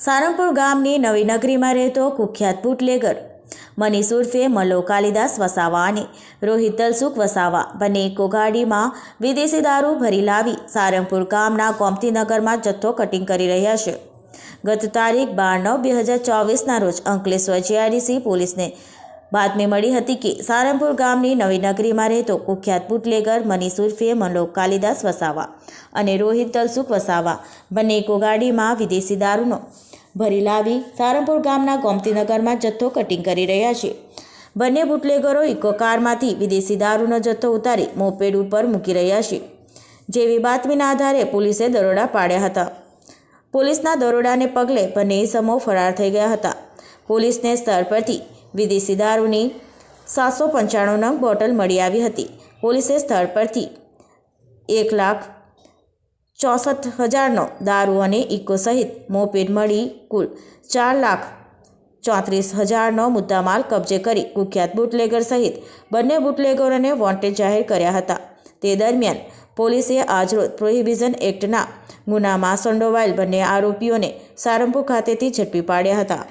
સારંગપુર ગામની નવી નગરીમાં રહેતો કુખ્યાત બુટલેગર. મનીષ ઉર્ફે મલો કાલિદાસ વસાવા અને રોહિત દલસુખ વસાવા બંને કોગાડીમાં વિદેશી દારૂ ભરી લાવી સારંગપુર ગામના ગોમતીનગરમાં જથ્થો કટિંગ કરી રહ્યા છે. ગત તારીખ બાર નવ બે હજાર ચોવીસના રોજ અંકલેશ્વર જીઆરડીસી પોલીસને બાતમી મળી હતી કે સારંગપુર ગામની નવી નગરીમાં રહેતો કુખ્યાત બુટલેગર મનીષ ઉર્ફે મનોક કાલિદાસ વસાવા અને રોહિત તલસુખ વસાવા બંને કોગાડીમાં વિદેશી દારૂનો ભરી લાવી સારંગપુર ગામના ગોમતીનગરમાં જથ્થો કટિંગ કરી રહ્યા છે. બંને બુટલેગરો ઇકો કારમાંથી વિદેશી દારૂનો જથ્થો ઉતારી મોપેડ ઉપર મૂકી રહ્યા છે. જેવી બાતમીના આધારે પોલીસે દરોડા પાડ્યા હતા. પોલીસના દરોડાને પગલે બંને સમો ફરાર થઈ ગયા હતા. પોલીસને સ્થળ પરથી વિદેશી દારૂની સાતસો પંચાણું બોટલ મળી આવી હતી. પોલીસે સ્થળ પરથી એક લાખ ચોસઠ હજારનો દારૂ અને ઇકો સહિત મોપેડ મળી કુલ ચાર લાખ ચોત્રીસ હજારનો મુદ્દામાલ કબજે કરી કુખ્યાત બુટલેગર સહિત બંને બુટલેગરોને વોન્ટેડ જાહેર કર્યા હતા. તે દરમિયાન પોલીસે આજરોજ પ્રોહિબિઝન એક્ટના ગુનામાં સંડોવાયેલ બંને આરોપીઓને સારંગપુર ખાતેથી ઝડપી પાડ્યા હતા.